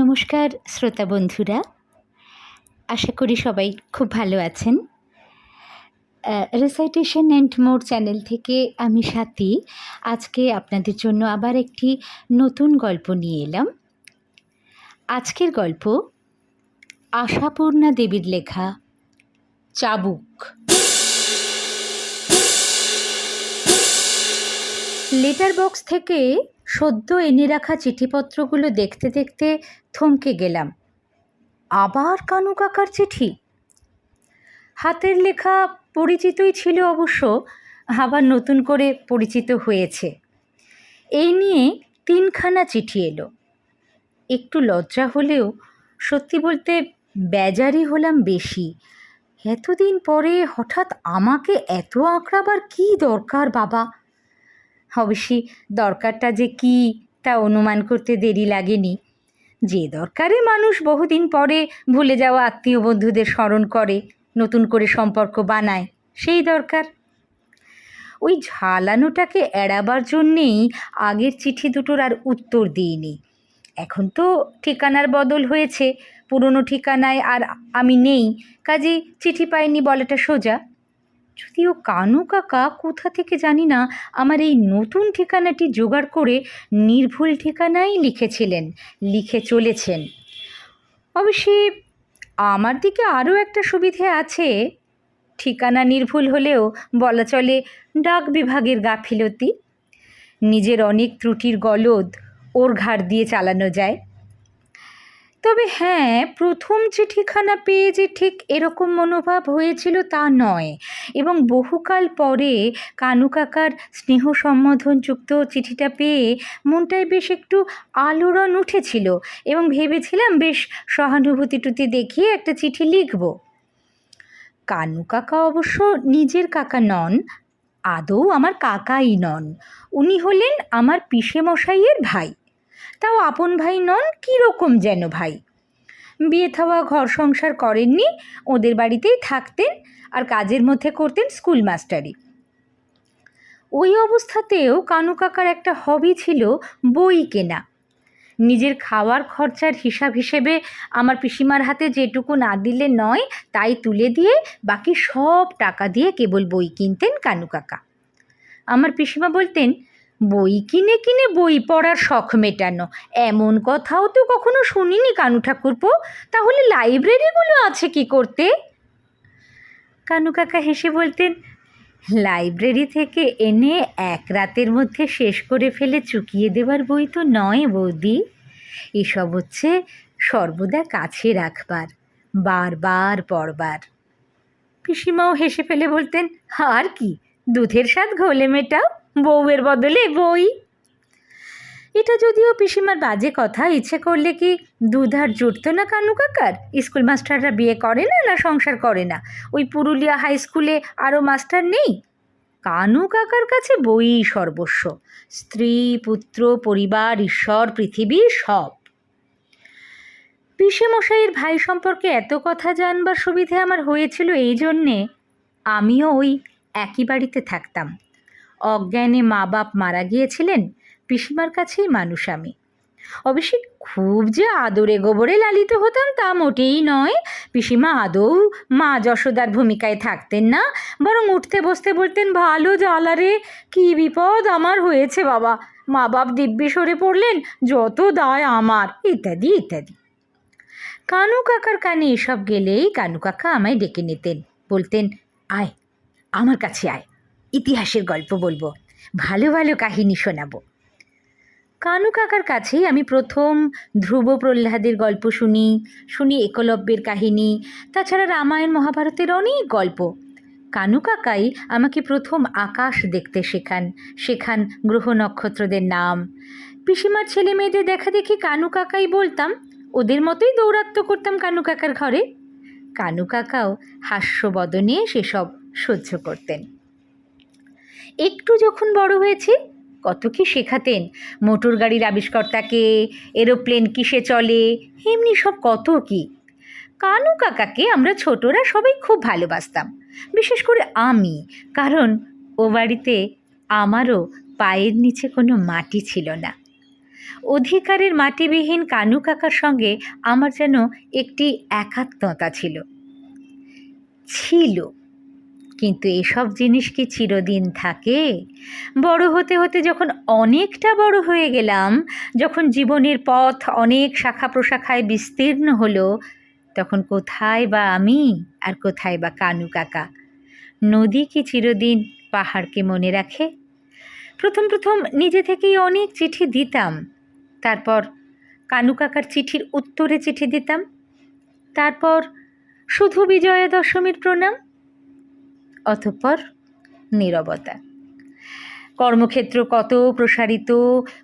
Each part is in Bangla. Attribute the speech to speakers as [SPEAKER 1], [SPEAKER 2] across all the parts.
[SPEAKER 1] নমস্কার, শ্রোতা বন্ধুরা। আশা করি সবাই খুব ভালো আছেন। রিসাইটেশন অ্যান্ড মোর চ্যানেল থেকে আমি সাথী। আজকে আপনাদের জন্য আবার একটি নতুন গল্প নিয়ে এলাম। আজকের গল্প, আশাপূর্ণা দেবীর লেখা, চাবুক। লেটার বক্স থেকে সদ্য এনে রাখা চিঠিপত্রগুলো দেখতে দেখতে থমকে গেলাম। আবার কানু কাকার চিঠি? হাতের লেখা পরিচিতই ছিল অবশ্য, আবার নতুন করে পরিচিত হয়েছে। এই নিয়ে তিনখানা চিঠি এলো। একটু লজ্জা হলেও সত্যি বলতে বেজারি হলাম বেশি। এতদিন পরে হঠাৎ আমাকে এত আঁকড়াবার কী দরকার বাবা? অবশ্যই দরকারটা যে কী তা অনুমান করতে দেরি লাগেনি। যে দরকারে মানুষ বহুদিন পরে ভুলে যাওয়া আত্মীয় বন্ধুদের স্মরণ করে, নতুন করে সম্পর্ক বানায়, সেই দরকার। ওই ঝালানোটাকে এড়াবার জন্যেই আগের চিঠি দুটোর আর উত্তর দিইনি। এখন তো ঠিকানার বদল হয়েছে, পুরনো ঠিকানায় আর আমি নেই কাজেই চিঠি পাইনি বলাটা সোজা। যদিও কানু কাকা কোথা থেকে জানি না, আমার এই নতুন ঠিকানাটি জোগাড় করে নির্ভুল ঠিকানাই লিখেছিলেন, লিখে চলেছেন। অবশ্যই আমার দিকে আরও একটা সুবিধে আছে। ঠিকানা নির্ভুল হলেও বলা চলে ডাক বিভাগের গাফিলতি। নিজের অনেক ত্রুটির গলদ ওর ঘাড় দিয়ে চালানো যায়। তবে হ্যাঁ প্রথম চিঠিখানা পেয়ে যে ঠিক এরকম মনোভাব হয়েছিল তা নয়। এবং বহুকাল পরে কানু কাকার স্নেহ সম্বোধনযুক্ত চিঠিটা পেয়ে মনটায় বেশ একটু আলোড়ন উঠেছিল এবং ভেবেছিলাম, বেশ, সহানুভূতি টুতি দেখিয়ে একটা চিঠি লিখব। কানু কাকা অবশ্য নিজের কাকা নন, আদৌ আমার কাকাই নন। উনি হলেন আমার পিসে মশাইয়ের ভাই। তাও আপন ভাই নন, কীরকম যেন ভাই? বিয়ে থাওয়া, ঘর সংসার করেননি, ওদের বাড়িতেই থাকতেন আর কাজের মধ্যে করতেন স্কুল মাস্টারি ওই অবস্থাতেও কানু কাকার একটা হবি ছিল বই কেনা। নিজের খাওয়ার খরচার হিসাব হিসেবে আমার পিসিমার হাতে যেটুকু না দিলে নয়, তাই তুলে দিয়ে বাকি সব টাকা দিয়ে কেবল বই কিনতেন কানু কাকা। আমার পিসিমা বলতেন বই কিনে কিনে বই পড়ার শখ মেটানো। এমন কথাও তো কখনো শুনিনি কানু ঠাকুরপো। তাহলে লাইব্রেরিগুলো আছে কি করতে? কানু কাকা হেসে বলতেন, লাইব্রেরি থেকে এনে এক রাতের মধ্যে শেষ করে ফেলে চুকিয়ে দেবার বই তো নয় বৌদি। এসব হচ্ছে সর্বদা কাছে রাখবার, বারবার পড়বার। পিসিমাও হেসে ফেলে বলতেন, আর কি, দুধের স্বাদ ঘোলে মেটাও। বউয়ের বদলে বই। এটা যদিও পিসিমার বাজে কথা, ইচ্ছে করলে কি দুধ আর জুটতো না কানু কাকার? স্কুল মাস্টাররা বিয়ে করে না না সংসার করে না? ওই পুরুলিয়া হাই স্কুলে আরও মাস্টার নেই? কানু কাকার কাছে বই সর্বস্ব। স্ত্রী, পুত্র, পরিবার, ঈশ্বর, পৃথিবী সব। মশাইয়ের ভাই সম্পর্কে এত কথা জানবার সুবিধে আমার হয়েছিল এই জন্যে আমিও ওই একই বাড়িতে থাকতাম। অজ্ঞানে মা বাপ মারা গিয়েছিলেন, পিসিমার কাছেই মানুষ আমি। অবশ্যই খুব যে আদরে গোবরে লালিত হতাম তা মোটেই নয়। পিসিমা আদৌ মা যশোদার ভূমিকায় থাকতেন না, বরং উঠতে বসতে বলতেন, ভালো জ্বালারে কী বিপদ আমার হয়েছে বাবা। মা বাপ দিব্যি সরে পড়লেন, যত দায় আমার। ইত্যাদি ইত্যাদি। কানু কাকার কানে এসব গেলেই কানু কাকা আমায় ডেকে নিতেন, বলতেন, আয়, আমার কাছে আয়। ইতিহাসের গল্প বলব। ভালো ভালো কাহিনী শোনাবো। কানু কাকার কাছেই আমি প্রথম ধ্রুব প্রহ্লাদের গল্প শুনি শুনি একলব্যের কাহিনী, তাছাড়া রামায়ণ মহাভারতের অনেক গল্প। কানু কাকাই আমাকে প্রথম আকাশ দেখতে শেখান শেখান গ্রহ নক্ষত্রদের নাম। পিসিমার ছেলে মেয়েদের দেখা দেখি কানু কাকাই বলতাম, ওদের মতোই দৌরাত্ম করতাম কানু কাকার ঘরে। কানু কাকাও হাস্যবদনে সেসব সহ্য করতেন। একটু যখন বড় হয়েছি কত কি শেখাতেন। মোটর গাড়ির আবিষ্কর্তাকে, এরোপ্লেন কিসে চলে, এমনি সব কত কি। কানু কাকাকে আমরা ছোটরা সবাই খুব ভালোবাসতাম, বিশেষ করে আমি, কারণ ও বাড়িতে আমারও পায়ের নিচে কোনো মাটি ছিল না। অধিকারের মাটিবিহীন কানু কাকার সঙ্গে আমার যেন একটি একাত্মতা ছিল। ছিল। কিন্তু এসব জিনিস কি চিরদিন থাকে? বড় হতে হতে যখন অনেকটা বড় হয়ে গেলাম, যখন জীবনের পথ অনেক শাখা প্রশাখায় বিস্তীর্ণ হলো, তখন কোথায় বা আমি আর কোথায় বা কানু কাকা? নদী কি চিরদিন পাহাড়কে মনে রাখে? প্রথম প্রথম নিজে থেকেই অনেক চিঠি দিতাম। তারপর কানু কাকার চিঠির উত্তরে চিঠি দিতাম। তারপর শুধু বিজয়া দশমীর প্রণাম অতঃপর নীরবতা। কর্মক্ষেত্র কত প্রসারিত,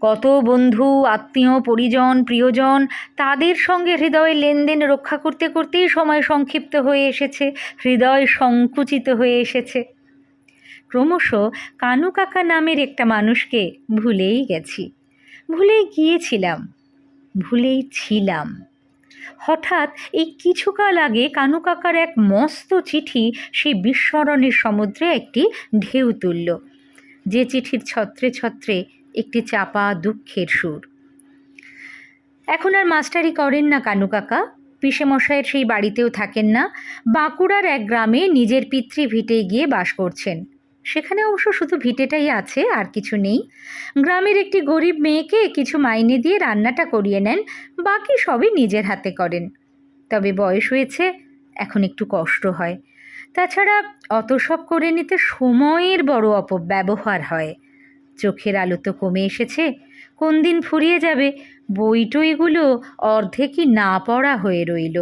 [SPEAKER 1] কত বন্ধু, আত্মীয়, পরিজন, প্রিয়জন, তাদের সঙ্গে হৃদয় লেনদেন রক্ষা করতে করতেই সময় সংক্ষিপ্ত হয়ে এসেছে, হৃদয় সংকুচিত হয়ে এসেছে। ক্রমশ কানু কাকা নামের একটা মানুষকে ভুলেই গেছি। ভুলেই গিয়েছিলাম, ভুলেই ছিলাম। হঠাৎ এই কিছুকাল আগে কানু কাকার এক মস্ত চিঠি সেই বিস্মরণের সমুদ্রে একটি ঢেউ তুলল। যে চিঠির ছত্রে ছত্রে একটি চাপা দুঃখের সুর। এখন আর মাস্টারি করেন না কানু কাকা পিসেমশাইয়ের সেই বাড়িতেও থাকেন না। বাঁকুড়ার এক গ্রামে নিজের পিতৃ ভিটে গিয়ে বাস করছেন। সেখানে অবশ্য শুধু ভিটেটাই আছে, আর কিছু নেই। গ্রামের একটি গরিব মেয়েকে কিছু মাইনে দিয়ে রান্নাটা করিয়ে নেন, বাকি সবই নিজের হাতে করেন। তবে বয়স হয়েছে, এখন একটু কষ্ট হয়। তাছাড়া অত সব করে নিতে সময়ের বড় অপব্যবহার হয়। চোখের আলো তো কমে এসেছে কোন দিন ফুরিয়ে যাবে বইটইগুলো অর্ধেকই না পড়া হয়ে রইল।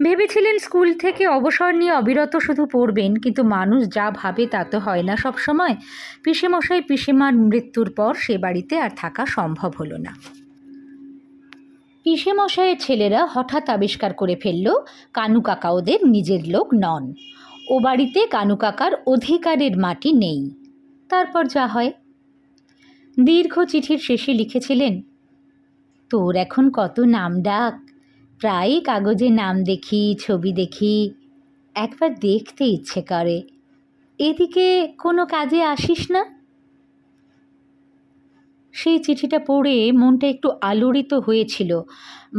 [SPEAKER 1] ভেবেছিলেন স্কুল থেকে অবসর নিয়ে অবিরত শুধু পড়বেন, কিন্তু মানুষ যা ভাবে তা তো হয় না সব সময় পিসেমশাই পিসেমার মৃত্যুর পর সে বাড়িতে আর থাকা সম্ভব হলো না। পিসেমশাইয়ের ছেলেরা হঠাৎ আবিষ্কার করে ফেলল, কানু কাকা ওদের নিজের লোক নন। ও বাড়িতে কানু কাকার অধিকারের মাটি নেই। তারপর যা হয়। দীর্ঘ চিঠির শেষে লিখেছিলেন, তোর এখন কত নাম ডাক? প্রায়ই কাগজে নাম দেখি, ছবি দেখি, একবার দেখতে ইচ্ছে করে। এদিকে কোনো কাজে আসিস না? সেই চিঠিটা পড়ে মনটা একটু আলোড়িত হয়েছিল।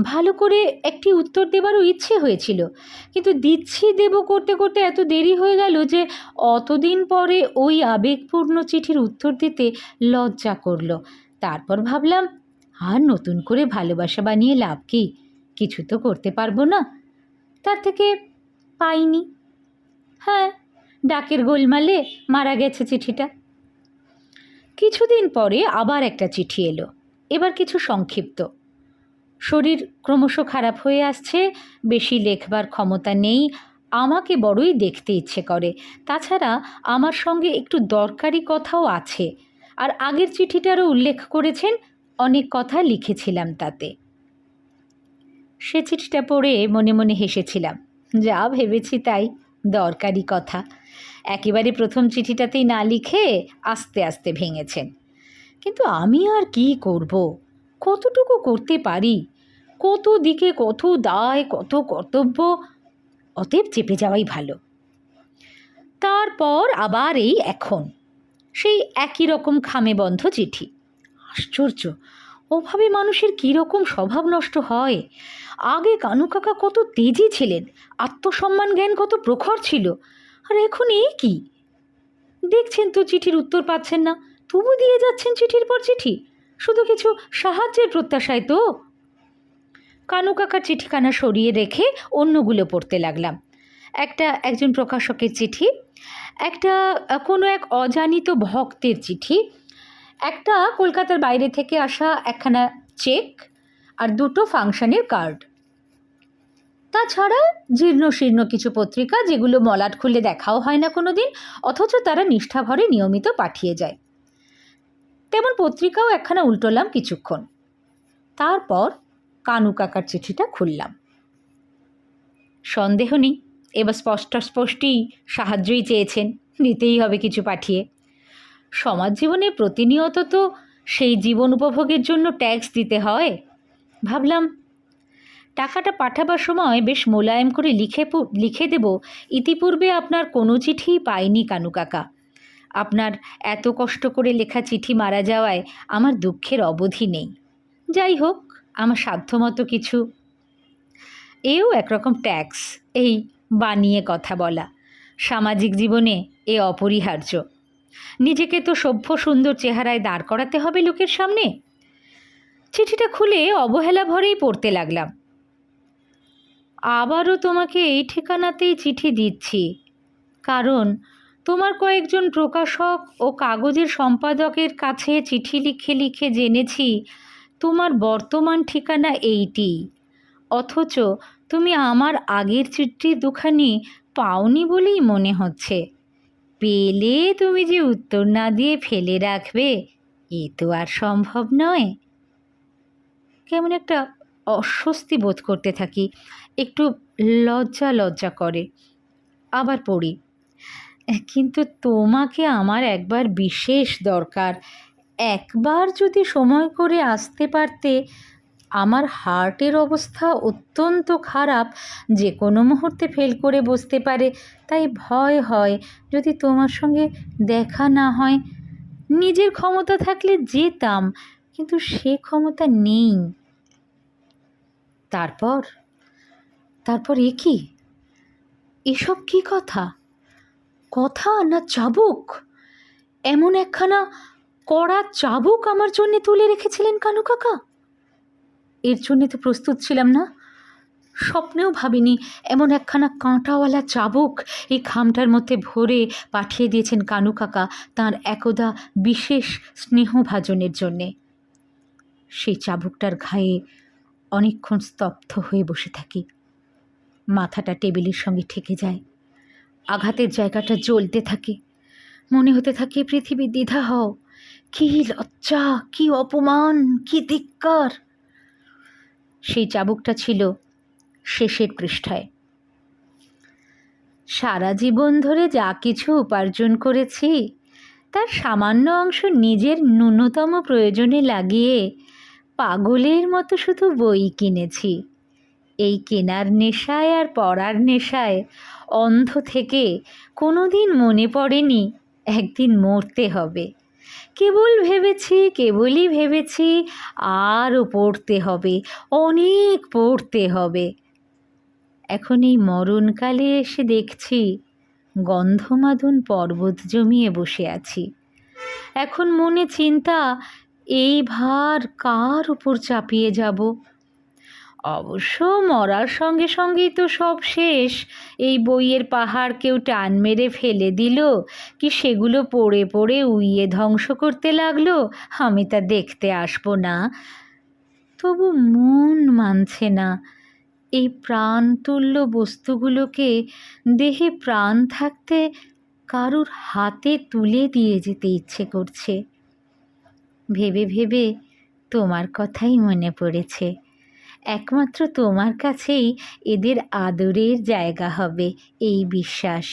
[SPEAKER 1] ভালো করে একটি উত্তর দেবারও ইচ্ছে হয়েছিল। কিন্তু দিচ্ছি দেব করতে করতে এত দেরি হয়ে গেল যে অতদিন পরে ওই আবেগপূর্ণ চিঠির উত্তর দিতে লজ্জা করল। তারপর ভাবলাম, আর নতুন করে ভালোবাসা বানিয়ে লাভ কি? কিছু তো করতে পারব না। তার থেকে পাইনি। হ্যাঁ ডাকের গোলমালে মারা গেছে চিঠিটা। কিছুদিন পরে আবার একটা চিঠি এলো। এবার কিছু সংক্ষিপ্ত। শরীর ক্রমশ খারাপ হয়ে আসছে, বেশি লেখবার ক্ষমতা নেই, আমাকে বড়ই দেখতে ইচ্ছে করে। তাছাড়া আমার সঙ্গে একটু দরকারি কথাও আছে। আর আগের চিঠিটারও উল্লেখ করেছেন, অনেক কথা লিখেছিলাম তাতে। সে চিঠিটা পড়ে মনে মনে হেসেছিলাম। যা ভেবেছি তাই, দরকারি কথা। একেবারে প্রথম চিঠিটাতেই না লিখে আস্তে আস্তে ভেঙেছেন। কিন্তু আমি আর কি করব? কতটুকু করতে পারি? কত দিকে কত দায়, কত কর্তব্য? অতএব চেপে যাওয়াই ভালো। তারপর আবার এই এখন। সেই একই রকম খামে বন্ধ চিঠি। আশ্চর্য! ওভাবে মানুষের কীরকম স্বভাব নষ্ট হয়? আগে কানু কাকা কত তেজি ছিলেন, আত্মসম্মান জ্ঞান কত প্রখর ছিল, আর এখন এই কি? দেখছেন তো চিঠির উত্তর পাচ্ছেন না, তবু দিয়ে যাচ্ছেন চিঠির পর চিঠি, শুধু কিছু সাহায্যের প্রত্যাশায় তো? কানু কাকার চিঠিখানা সরিয়ে রেখে অন্যগুলো পড়তে লাগলাম। একটা একজন প্রকাশকের চিঠি, একটা কোনো এক অজানিত ভক্তের চিঠি একটা কলকাতার বাইরে থেকে আসা একখানা চেক আর দুটো ফাংশনের কার্ড। তাছাড়া জীর্ণ শীর্ণ কিছু পত্রিকা যেগুলো মলাট খুলে দেখাও হয় না কোনো দিন অথচ তারা নিষ্ঠাভরে নিয়মিত পাঠিয়ে যায়। তেমন পত্রিকাও একখানা উল্টোলাম কিছুক্ষণ। তারপর কানু কাকার চিঠিটা খুললাম। সন্দেহ নেই, এবার স্পষ্ট স্পষ্টই সাহায্যই চেয়েছেন, নিতেই হবে কিছু পাঠিয়ে। সমাজ জীবনে প্রতিনিয়ত তো সেই জীবন উপভোগের জন্য ট্যাক্স দিতে হয়। ভাবলাম, টাকাটা পাঠাবার সময় বেশ মোলায়েম করে লিখে লিখে দেব। ইতিপূর্বে আপনার কোনো চিঠিই পাইনি কানু কাকা। আপনার এত কষ্ট করে লেখা চিঠি মারা যাওয়ায় আমার দুঃখের অবধি নেই। যাই হোক, আমার সাধ্যমতো কিছু। এও একরকম ট্যাক্স এই বানিয়ে কথা বলা। সামাজিক জীবনে এ অপরিহার্য। নিজেকে তো সভ্য সুন্দর চেহারায় দাঁড় করাতে হবে লোকের সামনে। চিঠিটা খুলে অবহেলা ভরেই পড়তে লাগলাম। আবারও তোমাকে এই ঠিকানাতেই চিঠি দিচ্ছি। কারণ তোমার কয়েকজন প্রকাশক ও কাগজের সম্পাদকের কাছে চিঠি লিখে লিখে জেনেছি তোমার বর্তমান ঠিকানা এইটি। অথচ তুমি আমার আগের চিঠি দুখানি পাওনি বলেই মনে হচ্ছে। পেলে তুমি যে উত্তর না দিয়ে ফেলে রাখবে, এ তো আর সম্ভব নয়। কেমন একটা অস্বস্তি বোধ করতে থাকি, একটু লজ্জা লজ্জা করে। আবার পড়ি, কিন্তু তোমাকে আমার একবার বিশেষ দরকার। একবার যদি সময় করে আসতে পারতে আমার হার্টের অবস্থা অত্যন্ত খারাপ, যে কোনো মুহূর্তে ফেল করে বসতে পারে। তাই ভয় হয় যদি তোমার সঙ্গে দেখা না হয়। নিজের ক্ষমতা থাকলে যেতাম, কিন্তু সে ক্ষমতা নেই। তারপর? তারপর এ কি? এসব কি কথা? কথা না চাবুক? এমন একখানা কড়া চাবুক আমার জন্যে তুলে রেখেছিলেন কানু কাকা? এর জন্যে তো প্রস্তুত ছিলাম না। স্বপ্নেও ভাবিনি, এমন একখানা কাঁটাওয়ালা চাবুক এই খামটার মধ্যে ভরে পাঠিয়ে দিয়েছেন কানু কাকা তাঁর একদা বিশেষ স্নেহভাজনের জন্যে। সেই চাবুকটার ঘায়ে অনেকক্ষণ স্তব্ধ হয়ে বসে থাকি। মাথাটা টেবিলের সঙ্গে ঠেকে যায়। আঘাতের জায়গাটা জ্বলতে থাকে। মনে হতে থাকে, পৃথিবী দ্বিধা হও। কি লজ্জা, কী অপমান, কী ধিক্কার? সেই চাবুকটা ছিল শেষের পৃষ্ঠায়। সারা জীবন ধরে যা কিছু উপার্জন করেছি, তার সামান্য অংশ নিজের ন্যূনতম প্রয়োজনে লাগিয়ে পাগলের মতো শুধু বই কিনেছি। এই কেনার নেশায় আর পড়ার নেশায় অন্ধ থেকে কোনো দিন মনে পড়েনি একদিন মরতে হবে। কেবল ভেবেছি, কেবলই ভেবেছি আরও পড়তে হবে, অনেক পড়তে হবে। এখন এই মরণকালে এসে দেখছি গন্ধমাদন পর্বত জমিয়ে বসে আছি। এখন মনে চিন্তা, এই ভার কার উপর চাপিয়ে যাব? অবশ্য মরার সঙ্গে সঙ্গেই তো সব শেষ। এই বইয়ের পাহাড় কেউ টান মেরে ফেলে দিল। কি সেগুলো পড়ে পড়ে উইয়ে ধ্বংস করতে লাগল? আমি তা দেখতে আসব না। তবু মন মানছে না। এই প্রাণতুল্য বস্তুগুলোকে দেহে প্রাণ থাকতে কারুর হাতে তুলে দিয়ে যেতে ইচ্ছে করছে। ভেবে ভেবে তোমার কথাই মনে পড়েছে। একমাত্র তোমার কাছেই এদের আদরের জায়গা হবে, এই বিশ্বাস।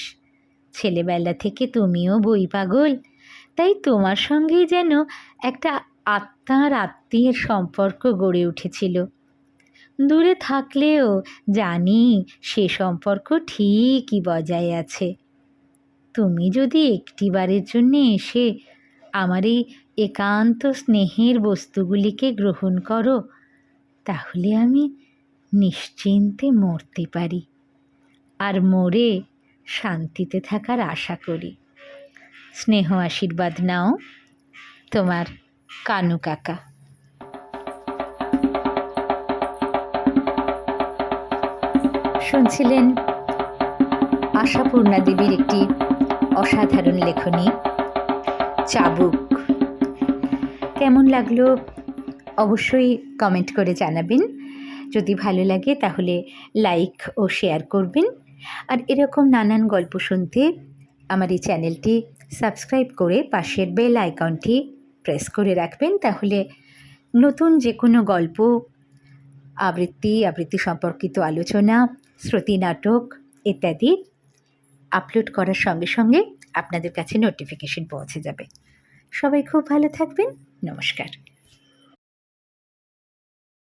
[SPEAKER 1] ছেলেবেলা থেকে তুমিও বই পাগল। তাই তোমার সঙ্গেই যেন একটা আত্মার আত্মীয়ের সম্পর্ক গড়ে উঠেছিল। দূরে থাকলেও জানি সে সম্পর্ক ঠিকই বজায় আছে। তুমি যদি একটিবারের জন্যে এসে আমার এই একান্ত স্নেহের বস্তুগুলিকে গ্রহণ করো তাহলে আমি নিশ্চিন্তে মরতে পারি আর মরে শান্তিতে থাকার আশা করি। স্নেহ আশীর্বাদ নাও তোমার কানু কাকা। শুনছিলেন আশাপূর্ণা দেবীর একটি অসাধারণ লেখনী, চাবুক। কেমন লাগল অবশ্যই কমেন্ট করে জানাবেন। যদি ভালো লাগে তাহলে লাইক ও শেয়ার করবেন। আর এরকম নানান গল্প শুনতে আমার এই চ্যানেলটি সাবস্ক্রাইব করে পাশের বেল আইকনটি প্রেস করে রাখবেন। তাহলে নতুন যে কোনো গল্প, আবৃত্তি আবৃত্তি সম্পর্কিত আলোচনা, শ্রুতি নাটক ইত্যাদি আপলোড করার সঙ্গে সঙ্গে আপনাদের কাছে নোটিফিকেশন পৌঁছে যাবে। সবাই খুব ভালো থাকবেন। নমস্কার।